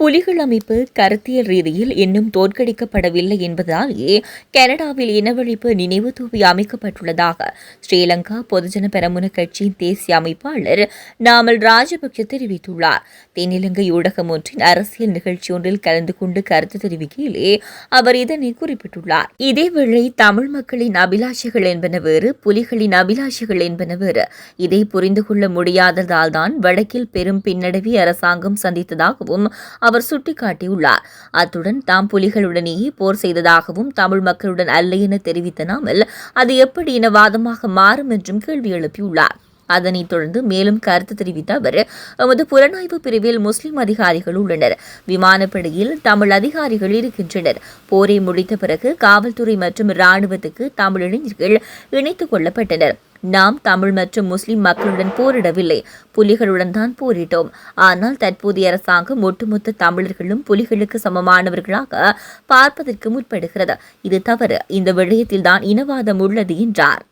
புலிகள் அமைப்பு கருத்தியல் ரீதியில் இன்னும் தோற்கடிக்கப்படவில்லை என்பதாலேயே கனடாவில் இனவழிப்பு நினைவு தூவி அமைக்கப்பட்டுள்ளதாக ஸ்ரீலங்கா பொதுஜன பெரமுன கட்சியின் தேசிய அமைப்பாளர் நாமல் ராஜபக்ஷ தெரிவித்துள்ளார். தென்னிலங்கை ஊடகம் ஒன்றின் அரசியல் நிகழ்ச்சி ஒன்றில் கலந்து கொண்டு கருத்து தெரிவிக்கையிலே அவர் இதனை குறிப்பிட்டுள்ளார். இதேவேளை தமிழ் மக்களின் அபிலாஷைகள் என்பன வேறு புலிகளின் அபிலாஷைகள் என்பன வேறு. இதை புரிந்து கொள்ள முடியாததால்தான் வடக்கில் பெரும் பின்னடைவை அரசாங்கம் சந்தித்ததாகவும் அவர் சுட்டிக்காட்டியுள்ளார். அத்துடன் தாம் புலிகளுடனேயே போர் செய்ததாகவும் தமிழ் மக்களுடன் அல்ல என தெரிவித்த நாமல் அது எப்படி இனவாதமாக மாறும் என்றும் கேள்வி எழுப்பியுள்ளார். அதனைத் தொடர்ந்து மேலும் கருத்து தெரிவித்த அவர் எமது புலனாய்வு பிரிவில் முஸ்லிம் அதிகாரிகள் உள்ளனர். விமானப்படையில் தமிழ் அதிகாரிகள் இருக்கின்றனர். போரை முடித்த பிறகு காவல்துறை மற்றும் இராணுவத்துக்கு தமிழ் இளைஞர்கள் இணைத்துக் கொள்ளப்பட்டனர். நாம் தமிழ் மற்றும் முஸ்லிம் மக்களுடன் போரிடவில்லை. புலிகளுடன் தான் போரிட்டோம். ஆனால் தற்போதைய அரசாங்கம் ஒட்டுமொத்த தமிழர்களும் புலிகளுக்கு சமமானவர்களாக பார்ப்பதற்கு முற்படுகிறது. இது தவறு. இந்த விடயத்தில் தான் இனவாதம் உள்ளது என்றார்.